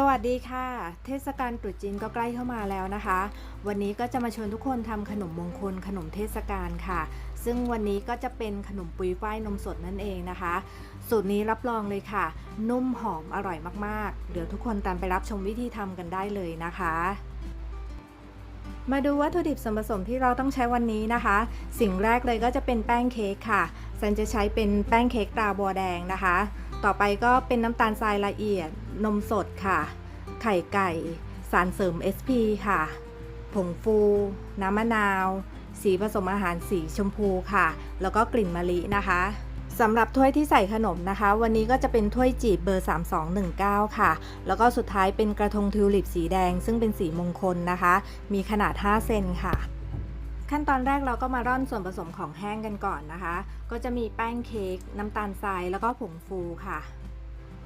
สวัสดีค่ะ เทศกาลตรุษจีนก็ใกล้เข้ามาแล้วนะคะ วันนี้ก็จะมาชวนทุกคนทำขนมมงคลขนมเทศกาลค่ะ ซึ่งวันนี้ก็จะเป็นขนมปุยฝ้ายนมสดนั่นเองนะคะ สูตรนี้รับรองเลยค่ะ นุ่มหอมอร่อยมากๆ เดี๋ยวทุกคนตามไปรับชมวิธีทำกันได้เลยนะคะ มาดูวัตถุดิบส่วนผสมที่เราต้องใช้วันนี้นะคะ สิ่งแรกเลยก็จะเป็นแป้งเค้กค่ะซันจะใช้เป็นแป้งเค้กตราบัวแดงนะคะ ต่อไปก็เป็นน้ำตาลทรายละเอียด นมสดค่ะ ไข่ไก่ สารเสริม SP ค่ะ ผงฟู น้ำมะนาว สีผสมอาหารสีชมพูค่ะ แล้วก็กลิ่นมะลินะคะสำหรับถ้วยที่ใส่ขนมนะคะ วันนี้ก็จะเป็นถ้วยจีบเบอร์ 3219 ค่ะ แล้วก็สุดท้ายเป็นกระทงทิวลิปสีแดง ซึ่งเป็นสีมงคลนะคะ มีขนาด 5 เซนค่ะ ขั้นตอนแรกเราก็มาร่อนส่วนผสมของแห้งกันก่อนนะคะ ก็จะมีแป้งเค้กน้ำตาลทรายแล้วก็ผงฟูค่ะ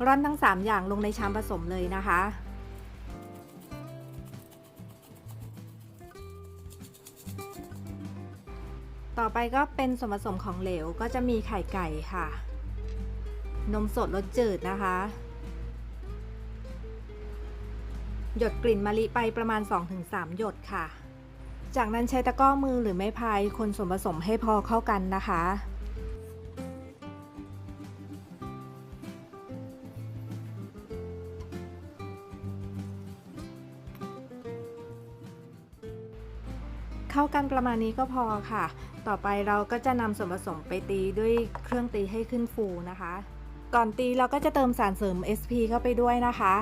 ร่อนทั้ง 3 อย่างลงในชามผสมเลยนะคะ ต่อไปก็เป็นส่วนผสมของเหลวก็จะมีไข่ไก่ค่ะ นมสดรสจืดนะคะ หยดกลิ่นมะลิไปประมาณ 2-3 หยดค่ะ จากนั้นใช้ตะกร้อมือหรือไม้พายคนส่วนผสมให้พอเข้ากันนะคะ เข้ากันประมาณนี้ก็พอค่ะ ต่อไปเราก็จะนำส่วนผสมไปตีด้วยเครื่องตีให้ขึ้นฟูนะคะ ก่อนตีเราก็จะเติมสารเสริม SP เข้าไปด้วยนะคะ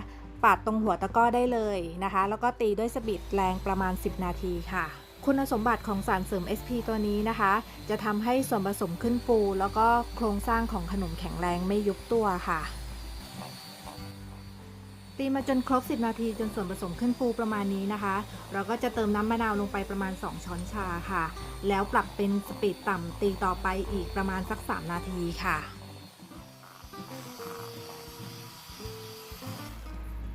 ปาดตรงหัวตะก้อได้เลยนะคะ แล้วก็ตีด้วยสบิดแรงประมาณ 10 นาทีค่ะคุณสมบัติของสารเสริม SP ตัวนี้นะคะ จะทำให้ส่วนผสมขึ้นฟู แล้วก็โครงสร้างของขนมแข็งแรงไม่ยุบตัวค่ะ ตีมาจนครบ 10 นาทีจนส่วนผสมขึ้นฟูประมาณนี้นะคะ เราก็จะเติมน้ำมะนาวลงไปประมาณ 2 ช้อนชาค่ะ แล้วปรับเป็นสปีดต่ำตีต่อไปอีกประมาณสัก 3 นาทีค่ะ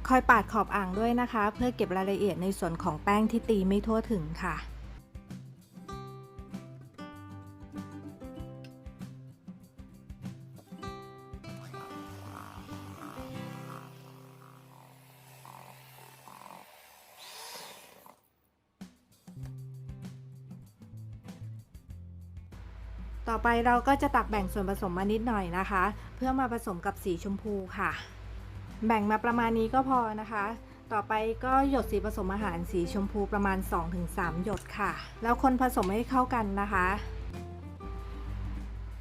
คอยปาดขอบอ่างด้วยนะคะ เพื่อเก็บรายละเอียดในส่วนของแป้งที่ตีไม่ทั่วถึงค่ะ ต่อไปเราก็จะตักแบ่งส่วนผสมมานิดหน่อยนะคะ เพื่อมาผสมกับสีชมพูค่ะ แบ่งมาประมาณนี้ก็พอนะคะ ต่อไปก็หยดสีผสมอาหารสีชมพูประมาณ 2-3 หยดค่ะ แล้วคนผสมให้เข้ากันนะคะ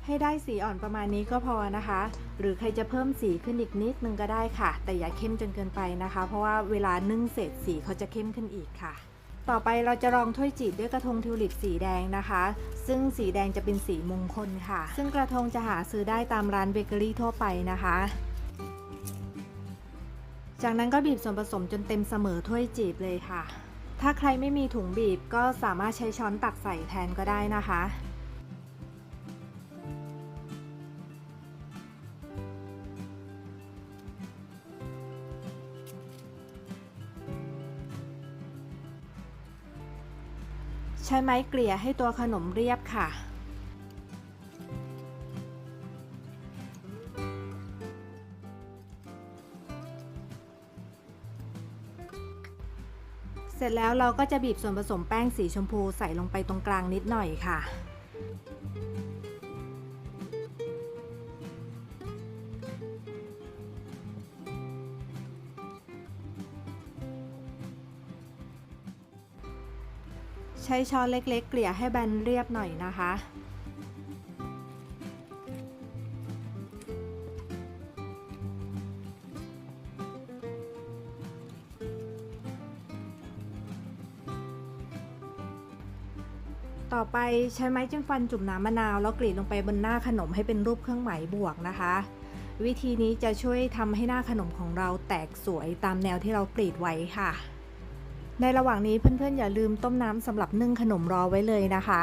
ให้ได้สีอ่อนประมาณนี้ก็พอนะคะ หรือใครจะเพิ่มสีขึ้นอีกนิดนึงก็ได้ค่ะ แต่อย่าเข้มจนเกินไปนะคะ เพราะว่าเวลานึ่งเสร็จสีเขาจะเข้มขึ้นอีกค่ะ ต่อไปเราจะรองถ้วยจีบด้วยกระทงทิวลิปสีแดงนะคะ ซึ่งสีแดงจะเป็นสีมงคลค่ะ ซึ่งกระทงจะหาซื้อได้ตามร้านเบเกอรี่ทั่วไปนะคะ จากนั้นก็บีบส่วนผสมจนเต็มเสมอถ้วยจีบเลยค่ะ ถ้าใครไม่มีถุงบีบก็สามารถใช้ช้อนตักใส่แทนก็ได้นะคะ ใช้ไม้เกลี่ยให้ตัวขนมเรียบค่ะ เสร็จแล้วเราก็จะบีบส่วนผสมแป้งสีชมพูใส่ลงไปตรงกลางนิดหน่อยค่ะ ใช้ช้อนเล็กๆ เกลี่ยให้แบนเรียบหน่อยนะคะ ต่อไปใช้ไม้จิ้มฟันจุ่มน้ำมะนาว แล้วกรีดลงไปบนหน้าขนมให้เป็นรูปเครื่องหมายบวกนะคะ วิธีนี้จะช่วยทำให้หน้าขนมของเราแตกสวยตามแนวที่เรากรีดไว้ค่ะ ในระหว่างนี้เพื่อนๆอย่าลืมต้มน้ำสำหรับนึ่งขนมรอไว้เลยนะคะ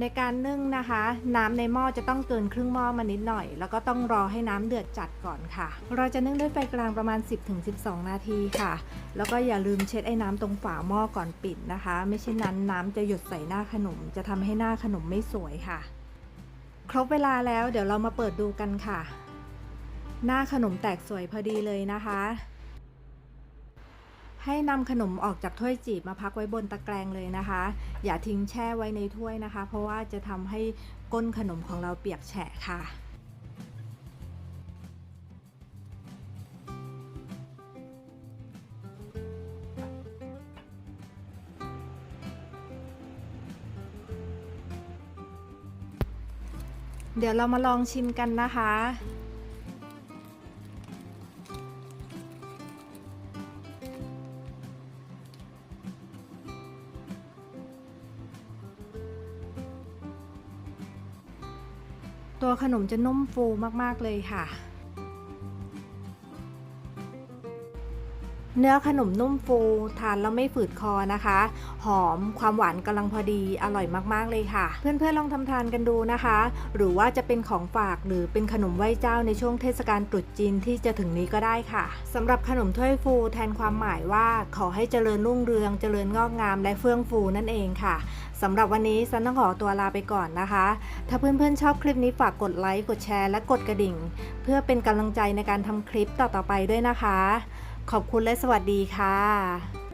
ในการนึ่งนะคะ น้ำในหม้อจะต้องเกินครึ่งหม้อมานิดหน่อย แล้วก็ต้องรอให้น้ำเดือดจัดก่อนค่ะ เราจะนึ่งด้วยไฟกลางประมาณ 10-12 นาทีค่ะ แล้วก็อย่าลืมเช็ดไอ้น้ำตรงฝาหม้อก่อนปิดนะคะ ไม่เช่นนั้นน้ำจะหยดใส่หน้าขนม จะทำให้หน้าขนมไม่สวยค่ะ ครบเวลาแล้วเดี๋ยวเรามาเปิดดูกันค่ะ หน้าขนมแตกสวยพอดีเลยนะคะ ให้นำขนมออกจากถ้วยจีบมาพักไว้บนตะแกรงเลยนะคะ อย่าทิ้งแช่ไว้ในถ้วยนะคะ เพราะว่าจะทำให้ก้นขนมของเราเปียกแฉะค่ะเดี๋ยวเรามาลองชิมกันนะคะ ตัวขนมจะนุ่มฟูมากๆเลยค่ะ เนื้อขนมนุ่มฟู ทานแล้วไม่ฝืดคอนะคะ หอมความหวานกำลังพอดีอร่อยมากๆเลยค่ะ เพื่อนๆลองทำทานกันดูนะคะ หรือว่าจะเป็นของฝากหรือเป็นขนมไหว้เจ้าในช่วงเทศกาลตรุษจีนที่จะถึงนี้ก็ได้ค่ะสำหรับขนมถ้วยฟูแทนความหมายว่าขอให้เจริญรุ่งเรือง เจริญงอกงามและเฟื่องฟูนั่นเองค่ะสำหรับวันนี้ซันต้องขอตัวลาไปก่อนนะคะ ถ้าเพื่อนๆชอบคลิปนี้ฝากกดไลค์กดแชร์และกดกระดิ่ง เพื่อเป็นกำลังใจในการทำคลิปต่อๆไปด้วยนะคะ ขอบคุณและสวัสดีค่ะ